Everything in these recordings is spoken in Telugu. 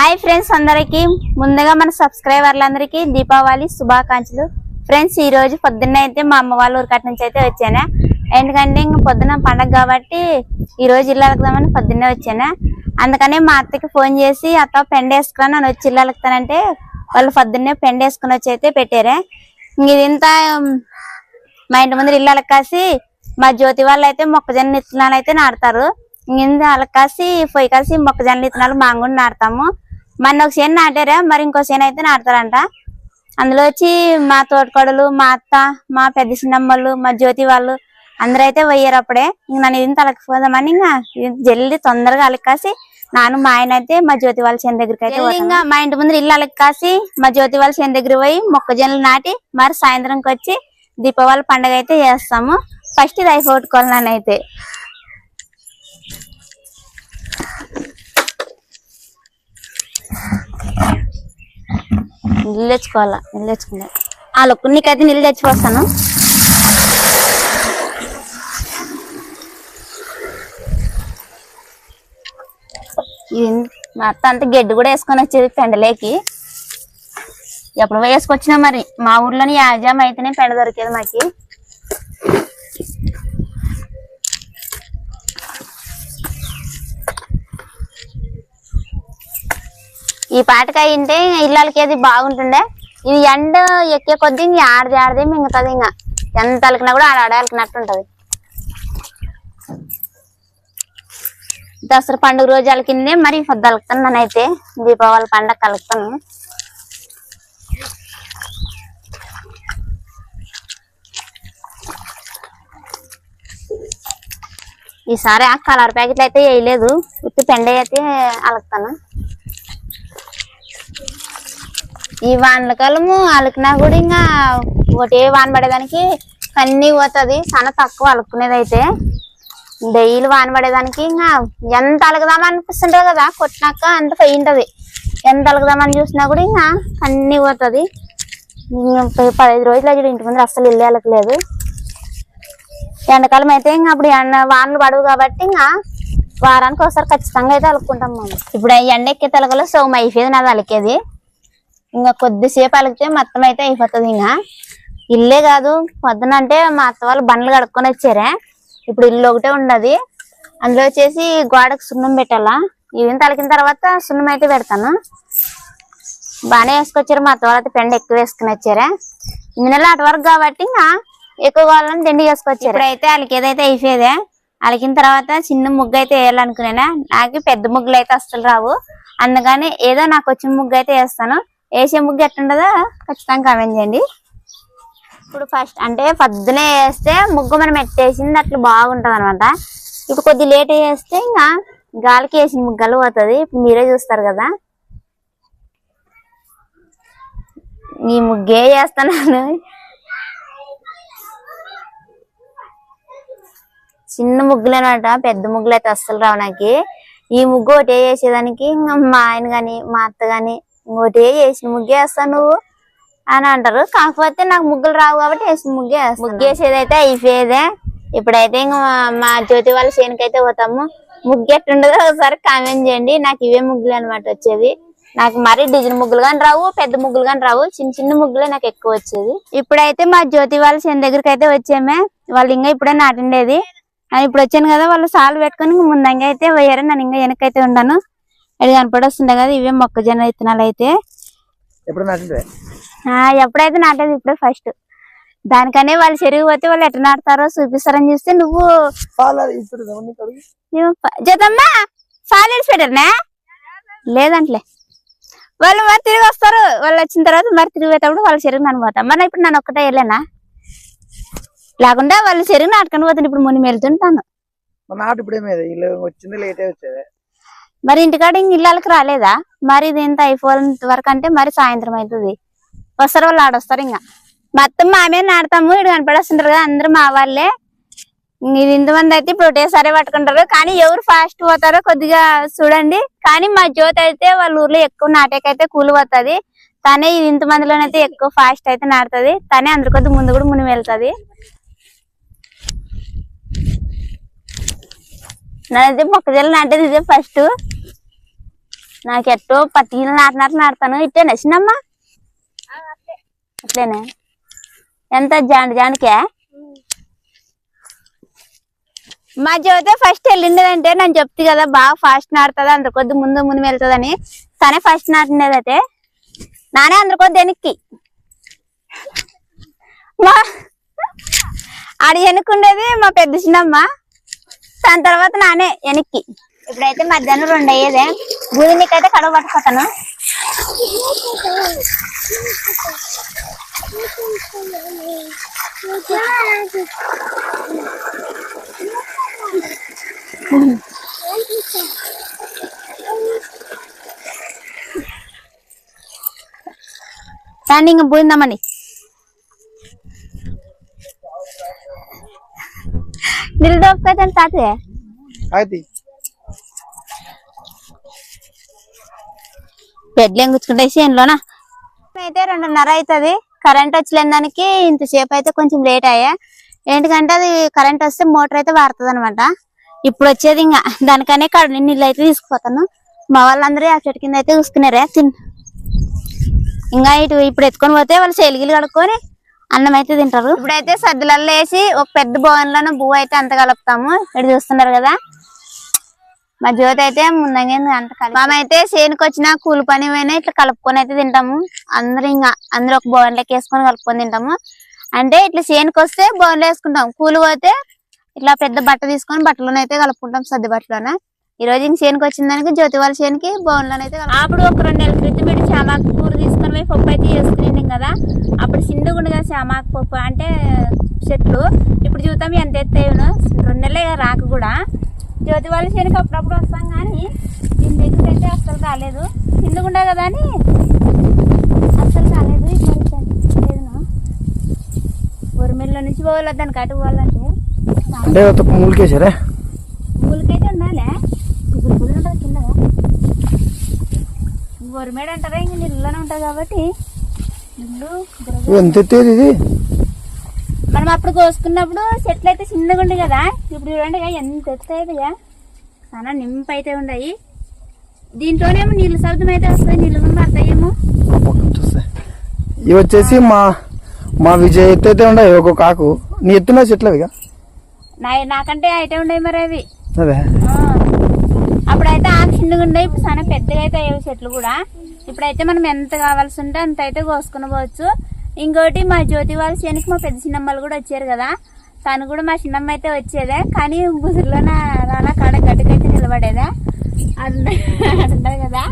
హాయ్ ఫ్రెండ్స్ అందరికి. ముందుగా మన సబ్స్క్రైబర్లందరికీ దీపావళి శుభాకాంక్షలు. ఫ్రెండ్స్ ఈ రోజు పొద్దున్న అయితే మా అమ్మ వాళ్ళ ఊరికట్ నుంచి అయితే వచ్చాను. ఎందుకంటే ఇంక పొద్దున పండగ కాబట్టి ఈ రోజు ఇల్లు అలకదామని పొద్దున్నే వచ్చాను. అందుకని మా అత్తకి ఫోన్ చేసి అత్త పెండ వేసుకుని నన్ను వచ్చి ఇల్లు అలుకుతానంటే వాళ్ళు పొద్దున్నే పెండ వేసుకుని వచ్చి అయితే పెట్టారే. ఇంక ఇదంతా మా ఇంటి ముందు ఇల్లు అలకాసి మా జ్యోతి వాళ్ళు అయితే మొక్కజొన్న విత్తనాలు అయితే నాడతారు ఇంత అలకాసి పొయ్యి కాసి మొక్కజొన్న విత్తనాలు మాంగుండి నాడతాము మొన్న ఒక చేను నాటారా? మరి ఇంకో చేను అయితే నాడతారంట అందులో వచ్చి మా తోటకోడలు మా అత్త మా పెద్ద చిన్నమ్మలు మా జ్యోతి వాళ్ళు అందరూ అయితే పోయారు అప్పుడే. ఇంక నన్ను ఇది తలకపోదామని ఇంకా జల్ది తొందరగా అలకాసి నాను మా ఆయన అయితే మా జ్యోతి వాళ్ళ చేను దగ్గరికి అయితే. ఇంకా మా ఇంటి ముందు ఇల్లు అలకాసి మా జ్యోతి వాళ్ళ చేను దగ్గర పోయి మొక్కజొన్నలు నాటి మరి సాయంత్రంకి వచ్చి దీపావళి పండగ అయితే చేస్తాము. ఫస్ట్ ఇది అయిపోగొట్టుకోవాలి నానైతే నీళ్ళు తెచ్చుకోవాలా నీళ్ళు తెచ్చుకున్నా వాళ్ళు లొక్కు నీకైతే నీళ్ళు తెచ్చిపోస్తాను మొత్తం మా అత్త అంతా గడ్డి కూడా వేసుకొని వచ్చేది పెండలేకి. ఎప్పుడు వేసుకొచ్చినా మరి మా ఊర్లోని యాజాం అయితేనే పెండ దొరికేది మాకి. ఈ పాటకాయ తింటే ఇళ్ళకి బాగుంటుండే. ఇది ఎండ ఎక్కే కొద్దీ ఇంక ఆడది ఆడది మింగుతుంది ఇంకా. ఎంత అలికినా కూడా ఆడ ఆడ అలికినట్టు ఉంటుంది దసరా పండుగ రోజు అలికిందే మరి పొద్దు అలుకుతాను నేనైతే దీపావళి పండగ కలుపుతాను ఈసారి ఆ కలర్ ప్యాకెట్లు అయితే వేయలేదు. ఉత్తి పెండ అయితే అలుకుతాను. ఈ వానల కాలము కూడా ఇంకా ఒకటే వాన పడేదానికి కన్నీ పోతుంది. చాలా తక్కువ అలుకునేది అయితే. డైలీ వాన పడేదానికి ఇంకా ఎంత అలగదామని అనిపిస్తుంటుంది కదా. కొట్టినాక అంత పోయింటది. ఎంత అలగదామని చూసినా కూడా ఇంకా కన్నీ పోతుంది. పదహైదు రోజులు అయ్యి ఇంటి ముందు అస్సలు ఇల్లు అలకలేదు ఎండాకాలం అయితే ఇంకా అప్పుడు ఎండ వానలు పడవు కాబట్టి ఇంకా వారానికి ఒకసారి ఖచ్చితంగా అయితే అలుక్కుంటాం మనం ఇప్పుడు ఎండ ఎక్కే తలకలు సోమ అయిపోయేది నాది అలికేది ఇంకా కొద్దిసేపు అలిగితే మొత్తం అయితే అయిపోతుంది ఇంకా. ఇల్లే కాదు పొద్దున అంటే మా అత్త వాళ్ళు బండ్లు కడుక్కొని వచ్చారే. ఇప్పుడు ఇల్లు ఒకటే ఉండదు అందులో వచ్చేసి గోడకు సున్నం పెట్టాలా. ఇవి తలికిన తర్వాత సున్నం అయితే పెడతాను. బాగానే వేసుకొచ్చారు మా అత్త వాళ్ళు అయితే పెండ ఎక్కువ వేసుకుని వచ్చారా. ఈ నెల అటు వరకు కాబట్టి ఇంకా ఎక్కువ కావాలని తిండి వేసుకొచ్చారు ఇప్పుడైతే వాళ్ళకి ఏదైతే అయిపోయేదే అలికిన తర్వాత చిన్న ముగ్గు అయితే వేయాలనుకునేనా? నాకు పెద్ద ముగ్గులు అయితే అస్సలు రావు. అందుకని ఏదో నాకు వచ్చిన ముగ్గు అయితే వేస్తాను. వేసే ముగ్గు ఎట్టుండదో ఖచ్చితంగా కామెంట్ చేయండి. ఇప్పుడు ఫస్ట్ అంటే పొద్దునే వేస్తే ముగ్గు మనం ఎట్టేసింది అట్లా బాగుంటది అనమాట ఇప్పుడు కొద్ది లేట్ వేస్తే ఇంకా గాలికి వేసిన ముగ్గలు పోతుంది. ఇప్పుడు మీరే చూస్తారు కదా. ఈ ముగ్గే చేస్తున్నాను. చిన్న ముగ్గులేనట పెద్ద ముగ్గులు అయితే అస్సలు రావు నాకు. ఈ ముగ్గు ఒకటే వేసేదానికి ఇంకా మా ఆయన కానీ మా అత్త కానీ ఒకటే వేసిన ముగ్గే వేస్తావు నువ్వు అని అంటారు. కాకపోతే నాకు ముగ్గులు రావు కాబట్టి వేసిన ముగ్గే వేస్తాను. ముగ్గు వేసేది అయితే అయిపోయేదే. ఇప్పుడైతే ఇంకా మా- జ్యోతి వాళ్ళ చేనుకైతే పోతాము. ముగ్గు ఎట్టుండదో ఒకసారి కామెంట్ చేయండి. నాకు ఇవే ముగ్గులు అనమాట వచ్చేది నాకు మరీ డిజైన్ ముగ్గులు కానీ రావు పెద్ద ముగ్గులు కానీ రావు. చిన్న చిన్న ముగ్గులే నాకు ఎక్కువ వచ్చేది ఇప్పుడైతే మా జ్యోతి వాళ్ళ చేను దగ్గరికి అయితే వచ్చామే. వాళ్ళు ఇంకా ఇప్పుడే నాటిండేది. నేను ఇప్పుడు వచ్చాను కదా వాళ్ళు సాలు పెట్టుకొని ముందంగా అయితే పోయారు. నేను ఇంకా వెనకైతే ఉన్నాను అది కనపడొస్తుండే కదా ఇవే మొక్కజొన్న విత్తనాలు అయితే. ఎప్పుడైతే నాటేది ఇప్పుడే ఫస్ట్ దానికనే వాళ్ళు చెరుగు పోతే వాళ్ళు ఎట్లా నాటుతారో చూపిస్తారని చూస్తే నువ్వు జతమ్మా వేసి పెట్టారనే? లేదంట్లే. వాళ్ళు మరి తిరిగి వస్తారు. వాళ్ళు వచ్చిన తర్వాత మరి తిరిగి పోయేటప్పుడు వాళ్ళ చెరుగు నన్ను పోతాం. మరి ఇప్పుడు నన్ను ఒక్కటే వెళ్ళానా? లేకుండా వాళ్ళు చెరుగు నాటుకొని పోతుంది ఇప్పుడు ముని వెళ్తుంటాను నాటు ఇప్పుడు వచ్చింది లేటే వచ్చేది. మరి ఇంటికాడ ఇంక ఇళ్ళకి రాలేదా? మరి ఇది ఎంత అయిపోయేంత వరకు అంటే మరి సాయంత్రం అవుతుంది వస్తారు వాళ్ళు ఆడొస్తారు ఇంకా. మొత్తం మామే నాడతాము ఇటు కనపడేస్తుంటారు కదా అందరూ మా వాళ్ళే. ఇది ఇంతమంది అయితే ఇప్పుడు ఒకేసారి పట్టుకుంటారు. కానీ ఎవరు ఫాస్ట్ పోతారో కొద్దిగా చూడండి. కానీ మా జ్యోతి అయితే వాళ్ళ ఊర్లో ఎక్కువ నాటకైతే కూలి పోతుంది. తనే ఇది ఇంతమందిలోనైతే ఎక్కువ ఫాస్ట్ అయితే నాడుతుంది తనే అందరి ముందు కూడా ముని వెళ్తుంది. నాదైతే మొక్కజొన్న నాటేది ఇదే ఫస్ట్ నాకు ఎట్టో పట్టికలు నాటినట్లు నాటుతాను. ఇట్టేనా చిన్నమ్మ? అట్లేనే? ఎంత జాండి జానికే మా జ్యోతి ఫస్ట్ వెళ్ళిండేదంటే నేను చెప్తే కదా బాగా ఫాస్ట్ నాడుతుంది అందరి కొద్ది ముందు ముందు వెళ్తుందని. తనే ఫస్ట్ నాటినదైతే నానే అందరి కొద్ది వెనక్కి. మా ఆడి వెనుకుండేది మా పెద్ద చిన్నమ్మ. దాని తర్వాత నానే వెనక్కి. ఇప్పుడైతే మధ్యాహ్నం రెండు అయ్యేదే. బూదినికైతే కడవ పట్టుకుంటాను. దాన్ని ఇంక బూందామని నిలదోపుకైతే తాతే అయితే బెడ్లు ఎంగుచ్చుకుంటే చేనులోనా? అయితే రెండున్నర అవుతుంది. కరెంట్ వచ్చలేని దానికి ఇంతసేపు అయితే కొంచెం లేట్ అయ్యా. ఏంటంటే అది కరెంట్ వస్తే మోటార్ అయితే వాడుతుంది అనమాట ఇప్పుడు వచ్చేది ఇంకా దానికనే కడ నీళ్ళు అయితే తీసుకుపోతాను. మా వాళ్ళందరూ ఆ చెట్టు కింద అయితే చూసుకున్నారే తిన్ ఇంకా ఇటు ఇప్పుడు ఎత్తుకొని పోతే వాళ్ళు చెలిగిలు కడుక్కొని అన్నం అయితే తింటారు. ఇప్పుడైతే సద్దులలో వేసి ఒక పెద్ద బోన్లోనే బువ్వ అయితే అంత కలుపుతాము. ఇక్కడ చూస్తున్నారు కదా. మా జ్యోతి అయితే ముందంగా అంత కలిపి అయితే చేనుకి వచ్చిన కూలి పని పోయినా ఇట్లా కలుపుకొని అయితే తింటాము. అందరూ ఇంకా అందరూ ఒక బౌన్లోకి వేసుకొని కలుపుకొని తింటాము. అంటే ఇట్లా చేనుకి వస్తే బౌన్లో వేసుకుంటాం. కూలి పోతే ఇట్లా పెద్ద బట్ట తీసుకొని బట్టలోనైతే కలుపుకుంటాం సర్ది బట్టలోనే. ఈ రోజు ఇంక చేనుకి వచ్చిన దానికి జ్యోతి వాళ్ళ చేనుకి బౌన్లోనైతే అప్పుడు ఒక రెండు నెలల క్రితం పెట్టి చామాకు కూర తీసుకొని పోయి పప్పు అయితే చేసుకుని కదా. అప్పుడు సిందుగుండగా చామాకు పప్పు అంటే చెట్లు. ఇప్పుడు చూద్దాం ఎంత ఎత్తేను రెండు నెలలే రాక కూడా. జ్యోతి వాళ్ళ చేనుకి అప్పుడప్పుడు వస్తాం కానీ దీని దగ్గర అయితే అస్సలు రాలేదు. కిందకుండా కదా అని అస్సలు రాలేదు. ఇప్పుడు లేదు ఊరిమిల్ల నుంచి పోవాలి దానికి అటు పోవాలంటే అంటే ఒక మూలికేసారా ఊరికైతే ఉండాలి ఇప్పుడు గుడి ఉంటుంది కింద ఊరిమేడ అంటారా? ఇంక నీళ్ళలోనే ఉంటుంది కాబట్టి. ఎంత ఎత్తేది ఇది? మనం అప్పుడు కోసుకున్నప్పుడు చెట్లు అయితే చిన్నగా ఉండే కదా? ఇప్పుడు చూడండి ఎంత ఎత్తైదిగా చాలా నింపు అయితే ఉన్నాయి. దీంట్లోనేమో నీళ్ళు శబ్దం అయితే వస్తాయి నీళ్ళు పడతాయేమో చూస్తే. ఇవి వచ్చేసి మా మా విజయ్ ఎత్తు అయితే ఉండే ఒక్కొక్క ఆకు నీ ఎత్తున్నా చెట్లు అవిగా నా నాకంటే అయితే ఉండేవి మరి అవి. అదే. అప్పుడైతే ఆకు చిన్నగా ఉండే ఇప్పుడు చాలా పెద్దగా అయితే అయ్యేవి చెట్లు కూడా. ఇప్పుడైతే మనం ఎంత కావాల్సి ఉంటే అంత అయితే కోసుకుని పోవచ్చు. ఇంకోటి మా జ్యోతి వాళ్ళ చేనికి మా పెద్ద చిన్నమ్మలు కూడా వచ్చారు కదా. తను కూడా మా చిన్నమ్మ అయితే వచ్చేదే కానీ బుజుర్లో రాలా కాడ గట్టుకైతే నిలబడేదే. అంటారు కదా.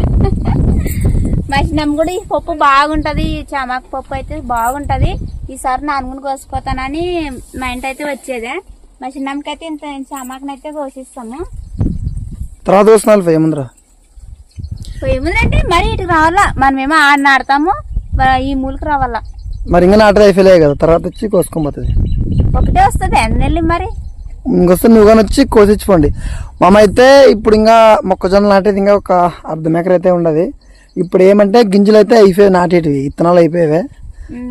మా చిన్నమ్మ కూడా ఈ పప్పు బాగుంటుంది ఈ చామాకు పప్పు అయితే బాగుంటుంది. ఈసారి నాన్నగుని కోసుకోతానని మా ఇంటి అయితే వచ్చేదే. మా చిన్నమ్మకి అయితే ఇంత చామాకునైతే కోసిస్తాము. తర్వాత వస్తున్నా ఏముందిరా? ఏముందంటే మరి ఇటు రావాలా? మనమేమో ఆడిన ఆడతాము. ఈ మూలకి రావాలా? మరి ఇంకా నాట అయిపోయలే కదా తర్వాత వచ్చి కోసుకోబోతుంది ఒకటే వస్తుంది ఎన్నెల్లి మరి? ఇంకొస్తే నువ్వు కానీ వచ్చి కోసిచ్చుకోండి. మామ అయితే ఇప్పుడు ఇంకా మొక్కజొన్న నాటేది ఇంకా ఒక అర్ధ ఎకర అయితే ఉండదు. ఇప్పుడు ఏమంటే గింజలు అయితే అయిపోయాయి నాటేటివి. ఇత్తనాలు అయిపోయాయి.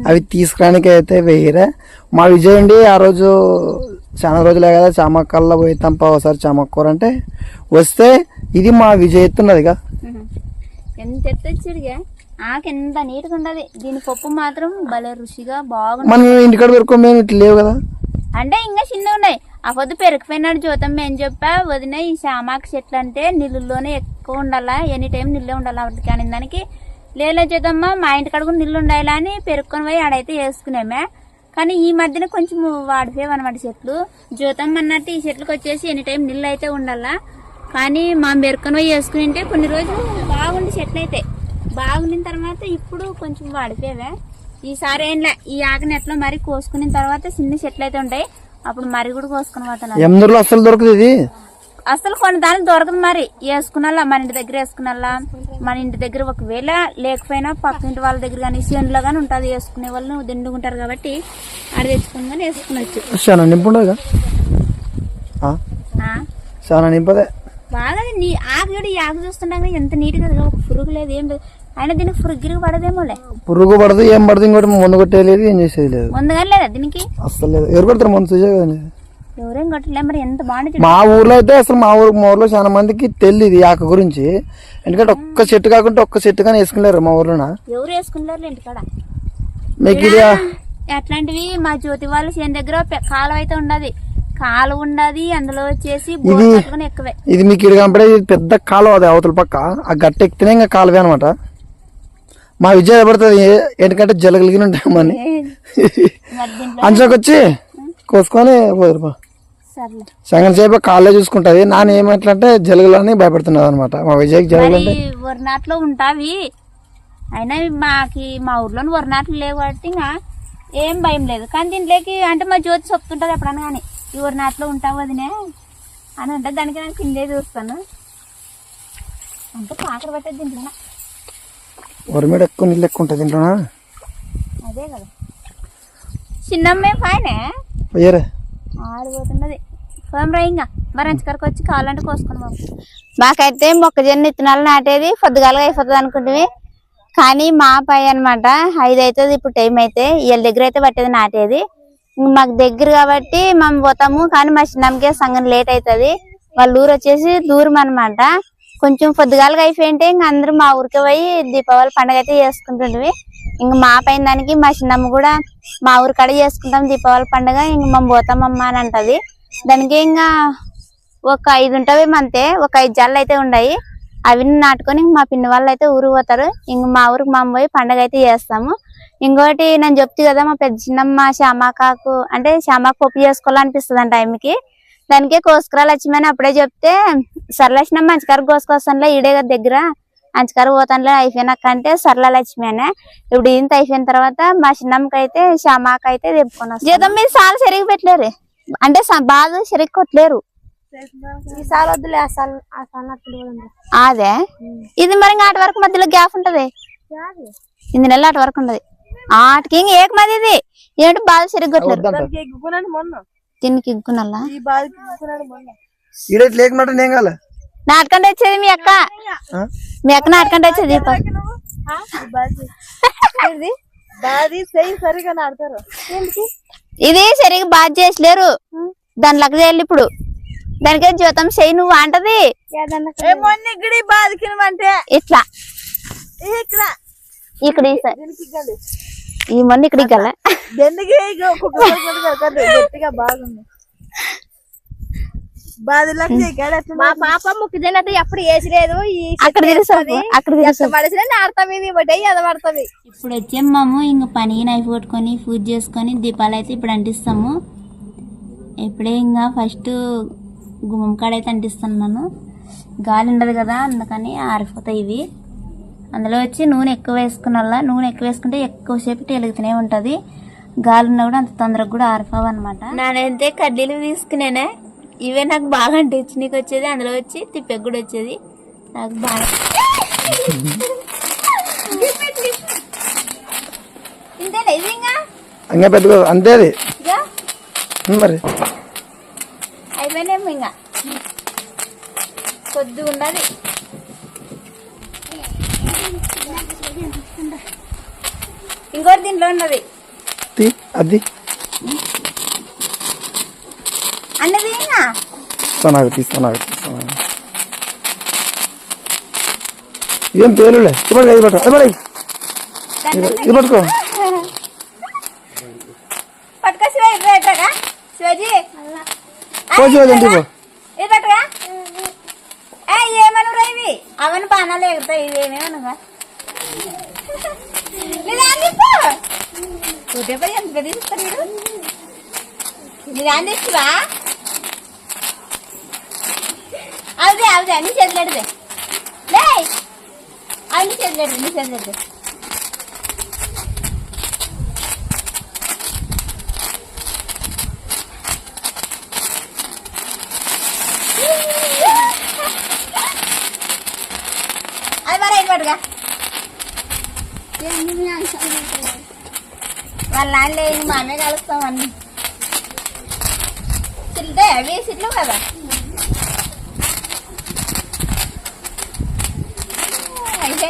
అవి తీసుకురానికి అయితే వేయరే. మా విజయ్ అండి ఆ రోజు చాలా రోజులే కదా చామక్కల్లో పోయి తంప ఒకసారి చామక్కూర అంటే వస్తే ఇది మా విజయ్ ఎత్తున్నదిగా. ఎంత ఎత్తొచ్చిరుగా ఆకు ఎంత నీట్గా ఉండదు దీని పప్పు మాత్రం భలే రుచిగా బాగుంది. మనం ఇంటికాడ పెరుకో మేము ఇట్లా లేవు కదా. అంటే ఇంకా చిన్న ఉన్నాయి. ఆ పొద్దు పెరిగిపోయినాడు చూద్దాం మేము చెప్పా వదిన ఈ శామాకు చెట్లు అంటే నీళ్ళలోనే ఎక్కువ ఉండాలా ఎనీ టైం నీళ్ళే ఉండాలా వాటికి అని దానికి లేలే చూద్దామా? మా ఇంటి కూడా నీళ్ళు ఉండాలి అని పెరుక్కొని పోయి ఆడైతే వేసుకునేమే. కానీ ఈ మధ్యన కొంచెం వాడిపోయావు అనమాట చెట్లు. జ్యోతం అన్నట్టు ఈ చెట్లకు వచ్చేసి ఎనీ టైం నీళ్ళు అయితే ఉండాలా? కానీ మా పెరుక్కొని పోయి వేసుకుని కొన్ని రోజులు బాగుండి చెట్లు అయితే బాగుండిన తర్వాత ఇప్పుడు కొంచెం వాడిపోయావే. ఈసారి ఏంలే ఈ ఆకని ఎట్లా మరి కోసుకున్న తర్వాత చిన్న చెట్లు అయితే ఉంటాయి. అప్పుడు మరి కూడా కోసుకుని పోతాను. ఎమ్దూరులో దొరకదు ఇది? అసలు కొన్ని దానికి దొరకదు మరి. వేసుకున్నలా? మన ఇంటి దగ్గర వేసుకున్నలా? మన ఇంటి దగ్గర ఒకవేళ లేకపోయినా పక్క ఇంటి వాళ్ళ దగ్గర కానీ చేనులో కానీ ఉంటుంది. వేసుకునే వాళ్ళు దిండుకుంటారు కాబట్టి ఆడ తెచ్చుకుని కానీ వేసుకునొచ్చు. చాలా ఆ, చాలా నింపదే? బాగా నీ ఆకు చూడు ఈ ఆకు చూస్తుండగా ఎంత నీట్గా. ఒక పురుగు లేదు. ఏం లేదు. అయినా దీనికి పురుగు పడదేమోలే పురుగు పడదు ఏం పడదు ఇంకోటి మందు కొట్టేయలేదు ఏం చేసేది లేదు. ముందుగా లేదా దీనికి? అస్సలు లేదు. ఎవరు కొడతారు? మందు చూసే ఎవరేం కొట్టలే మరి ఎంత బాగుంది మా ఊర్లో అయితే అసలు మా ఊరు మా ఊర్లో చాలా మందికి తెలియదు ఆకు గురించి. ఎందుకంటే ఒక్క చెట్టు కాకుండా ఒక్క చెట్టు కానీ వేసుకున్నారు మా ఊర్లోన. ఎవరు వేసుకుంటారు ఇంటికాడ మీకు అట్లాంటివి మా జ్యోతి వాళ్ళ చేను దగ్గర కాలువ అయితే ఉండదు. కాలువ ఉండదు అందులో వచ్చేసి ఎక్కువే. ఇది మీకు ఇది కనపడే పెద్ద కాలువ అది అవతల పక్క. ఆ గట్ట ఎక్కితేనే ఇంకా కాలువే అనమాట మా విజయ పడుతుంది. ఎందుకంటే జలగలిగిన ఉంటాయి మని మరి దీంట్లో అంచులోకి వచ్చి కోసుకొని. సర్లే సగం సేపు కాళ్ళే చూసుకుంటది నాన్న ఏమంటే జలగలని భయపడుతున్నది అనమాట మా విజయ్కి జలగలు అంటే వరినాట్లు ఉంటావి. అయినా మాకి మా ఊర్లో వరినాట్లు లేవు కాబట్టి ఇంకా ఏం భయం లేదు. కానీ దీంట్లోకి అంటే మా జ్యోతి చెప్తుంటది ఎప్పుడన్నా కానీ ఈ వరినాట్లో ఉంటావు వదినే అని అంటే దానికి నేను కిందే చూస్తాను. అంటే పాకర పట్టేది దీంట్లో. వరి మీద ఎక్కువ నీళ్ళు ఎక్కువ ఉంటుంది ఇంట్లోనా అదే కదా. చిన్నమ్మే పైన పోయారే ఆడిపోతున్నది పోమ్రా ఇంకా మరి అంచుకరకు వచ్చి కావాలంటే కోసుకున్నాం మాకైతే మొక్కజొన్న ఇత్తనాలు నాటేది పొద్దుగాలుగా అయిపోతుంది అనుకుంటే కానీ మా పై అనమాట ఐదు అవుతుంది ఇప్పుడు టైం అయితే. వీళ్ళ దగ్గర అయితే పట్టేది నాటేది. మాకు దగ్గర కాబట్టి మేము పోతాము కానీ మా చిన్నమ్మకే సంగం లేట్ అవుతుంది వాళ్ళ ఊరు వచ్చేసి దూరం అనమాట కొంచెం పొద్దుగాలుగా అయిపోయింటే ఇంక అందరూ మా ఊరికి పోయి దీపావళి పండుగ అయితే చేసుకుంటుండేవి ఇంక మా పైన దానికి మా చిన్నమ్మ కూడా మా ఊరికాడ చేసుకుంటాం దీపావళి పండుగ ఇంక మేము పోతామమ్మా అని అంటది. దానికి ఇంకా ఒక ఐదు ఉంటాయి అంతే ఒక ఐదు జల్లు అయితే ఉన్నాయి అవి నాటుకొని మా పిన్ని వాళ్ళు అయితే ఊరు పోతారు. ఇంక మా ఊరికి మా పోయి పండగ అయితే చేస్తాము. ఇంకోటి నేను చెప్తే కదా మా పెద్ద చిన్నమ్మ శ్యామాకాకు అంటే శ్యామాకు పప్పు చేసుకోవాలనిపిస్తుంది అంట ఆమెకి. దానికే కోసుకురాలు వచ్చిమని అప్పుడే చెప్తే సరలక్ష్మి మంచికారు కోసుకొస్తానులే ఈడే కదా దగ్గర. మంచికారు పోతానులే అయిపోయినాక అంటే సరళ లక్ష్మి అనే ఇప్పుడు ఇంత అయిపోయిన తర్వాత మా చిన్నమ్మకి అయితే శ్యామాకైతే అయితే తెప్పుకొని జీతం మీరు చాలా సరిగ్గా పెట్టలేరు? అంటే బాగా సరిగ్గా కొట్టలేరు ఈసారి వద్దులే అదే? ఇది మరి ఇంకా ఆట వరకు మధ్యలో గ్యాప్ ఉంటది. ఇది నెల ఆట వరకు ఉంటది. ఆటకి ఇంక ఏకమది ఇది. ఏంటి బాగా సరిగ్గా దీనికి ఇగ్గునల్లా నాటకంటే వచ్చేది మీ అక్క? మీ అక్క నాటకంటే వచ్చేది బాది సరిగా నాడతారు ఇది సరిగ్గా బాగా చేసలేరు. దాని లెక్క చేయాలి ఇప్పుడు. దానికే జీతం చెయ్యి నువ్వు అంటది. ఇట్లా. ఇక్కడ? ఈ మొన్న ఇక్కడ గల దెందుకి గట్టిగా బాగుంది బాధలకు మా పాప అయితే ఎప్పుడు వేసలేదు అక్కడ తెలుసు అక్కడ పడిసిన నాడతాం ఇది ఒకటి అది పడుతుంది. ఇప్పుడు వచ్చాము ఇంక పని నైఫ్ కొట్టుకొని పూజ చేసుకొని దీపాలు అయితే ఇప్పుడు అంటిస్తాము. ఇప్పుడే ఇంకా ఫస్ట్ గుమ్మం కాడ అయితే అంటిస్తున్నాను గాలి ఉండదు కదా అందుకని ఆరిపోతాయి ఇవి. అందులో వచ్చి నూనె ఎక్కువ వేసుకున్న నూనె ఎక్కువ వేసుకుంటే ఎక్కువసేపు వెలుగుతూనే ఉంటుంది. గాలి ఉన్నా కూడా అంత తొందరగా కూడా ఆరిపోవు అనమాట నానైతే కడ్డీలు తీసుకునేనే ఇవే నాకు బాగా అంటించి నీకు వచ్చేది అందులో వచ్చి తిప్పకి కూడా వచ్చేది? నాకు బాగా. ఇంకా? పెద్ద అంతే అది. మరి. అయిపోయినాము ఇంకా. కొద్ది ఉన్నది. ఇంకోటి దీంట్లో ఉన్నది. అది. అన్నది ఇంకా తీస్తాను తీస్తాను ఏం పేలులే ఇప్పుడు ఇది పట్టుకో పడేయ్. ఇది పట్టుకో. అవన్నీ బాణాలు ఎగుతాయి ఏమేమనుగా ఉదయపై ఎంత పెద్ద ఇస్తారు మీరు మీరు అన్ని ఇస్తురా అవుదే అవుదే అన్ని చేతులెడితే లే అన్ని చేతులెడితే నీ చేతులెడితే అది మరి అయిన పట్టుగా వాళ్ళ నాన్న మా అమ్మే కలుస్తాం అన్ని సిల్టే అవి సిట్లు కదా అయితే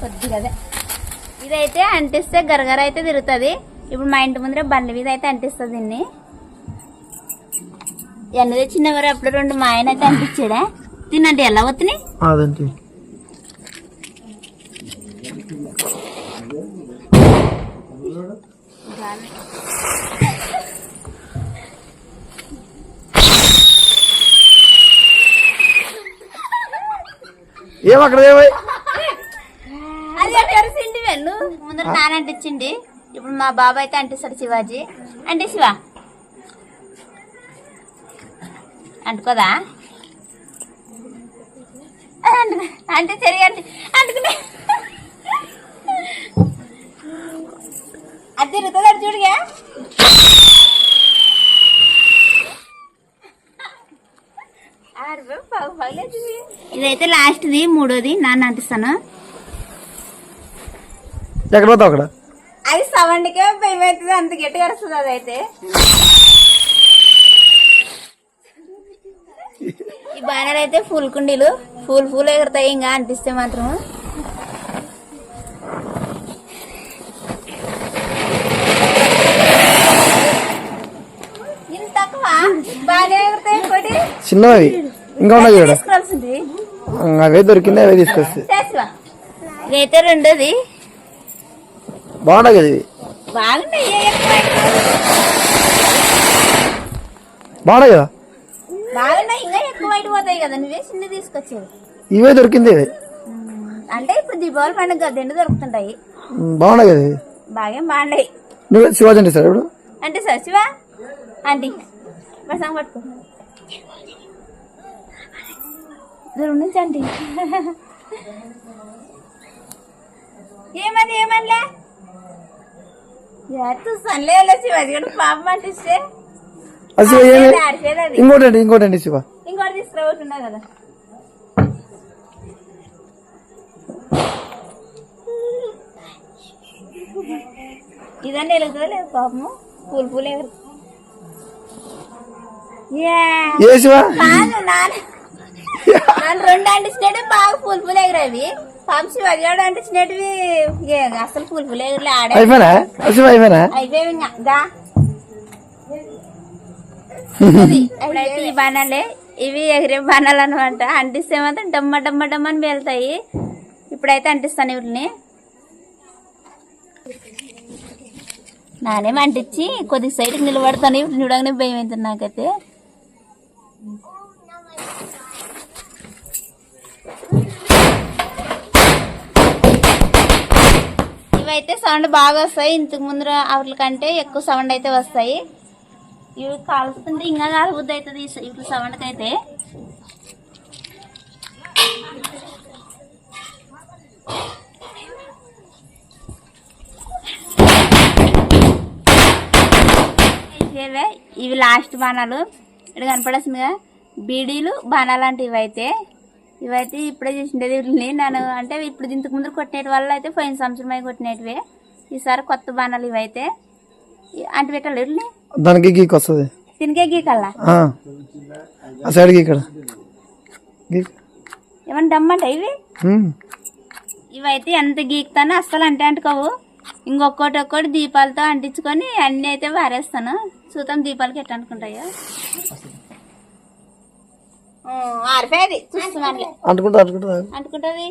కొద్దిగా ఇదైతే అంటిస్తే గరగర అయితే తిరుగుతుంది. ఇప్పుడు మా ఇంటి ముందర బండి మీద అయితే అంటిస్తుంది దీన్ని. ఎన్న తెచ్చిన అప్పుడు రెండు మా ఆయన అయితే అంటించాడా. తినండి ఎలా వస్తున్నాయి ఏం అక్కడ ఏమై అది తెరిసిండి వెళ్ళు. ముందర నాన్న అంటించింది ఇప్పుడు మా బాబాయ్ అయితే అంటిస్తాడు శివాజీ. అంటే శివ. అంటుకోదా? అంటుకో- అంటే అంటే అంటుకునే. అది తిరుగుతుంది చూడుగా? ఇదైతే లాస్ట్ది మూడోది నాన్న అంటిస్తాను. ఎక్కడ పోతావు అక్కడ? అది సవండికే భయం అవుతుంది అంత గట్టిగా వస్తుంది అదైతే. ఈ బాణాలు అయితే ఫుల్ కుండీలు ఫుల్ ఫుల్ ఎగురుతాయి ఇంకా అనిపిస్తే మాత్రం చిన్నవి ఇంకా ఉన్నాయి చూడ. అవే దొరికింది అవే తీసుకొస్తే. చేసివా? ఇదైతే రెండోది. బాగున్నాయి కదా. బాగున్నాయి కదా. ఇవే దొరికింది అంటే ఇప్పుడు దీపావళి పండుగ దిండు దొరుకుతుంటాయి. బాగున్నాయి కదా బాగా బాగున్నాయి. నువ్వు శివాజీ అంటే సార్ ఇప్పుడు అంటే సార్ శివా? ఆంటీ పట్టుకో. ఆంటీ. ఏమని ఏమనిలే సన్లే శివాజీ కూడా పాపం అంటిస్తే అది శివ ఏమి? ఆడిపోయేది అది. ఇంకోటి అండి ఇంకోటి అండి శివ. ఇంకోటి తీసుకురాబోతున్నా కదా. ఇదండి వెలుగుతుందా లేదు పాపము? పూలు పూలు ఎగురు రెండు అంటించినట్టు బాగా పూలు పూలు ఎగురవి పాపం అంటించినట్టువి అసలు పూలు పూలు ఎగురులే ఆడే అయిపోయినా? ఆ శివ అయిపోయినా? అయిపోయి ఇంకా. దా. ఇప్పుడైతే ఈ బాణాలే ఇవి ఎగిరే బాణాలు అనమాట అంటిస్తే మాత్రం డమ్మ డమ్మ డమ్మ అని వెళ్తాయి ఇప్పుడైతే అంటిస్తాను వీటిని. నానేమో అంటించి కొద్ది సైడ్కి నిలబడతాను. ఇప్పుడు చూడగానే భయం అవుతుంది నాకైతే. ఇవైతే సౌండ్ బాగా వస్తాయి. ఇంతకు ముందు ఆవుల కంటే ఎక్కువ సౌండ్ అయితే వస్తాయి. ఇవి కాలుస్తుంటే ఇంకా కాలుబుద్ధి అవుతుంది ఇప్పుడు సౌండ్కి అయితే. ఇవే ఇవి లాస్ట్ బాణాలు. ఇక్కడ కనపడేసిందిగా బీడీలు బాణాలు అంటే ఇవైతే ఇవైతే ఇప్పుడే చేసిండేది వీటిని నేను అంటే ఇప్పుడు ఇంతకు ముందు కొట్టినటి వల్ల అయితే పోయిన సంవత్సరం అయి కొట్టినటివే. ఈసారి కొత్త బాణాలు ఇవైతే. అంటే పెట్టాలి వీటిని దానికి గీక్ వస్తుంది. తినికే గీకల్లా సైడ్ ఏమన్నా దమ్మంట ఇవి. ఇవైతే ఎంత గీకుతానో అస్సలు అంటే అంటుకోవు. ఇంకొకటి ఒక్కటి దీపాలతో అంటించుకొని అన్ని అయితే వారేస్తాను. చూద్దాం దీపాలకి ఎట్లా అనుకుంటాయో ఆరిపోయేది. చూస్తున్నాను అంటుకుంటా అంటుకుంటా. అంటుకుంటుంది?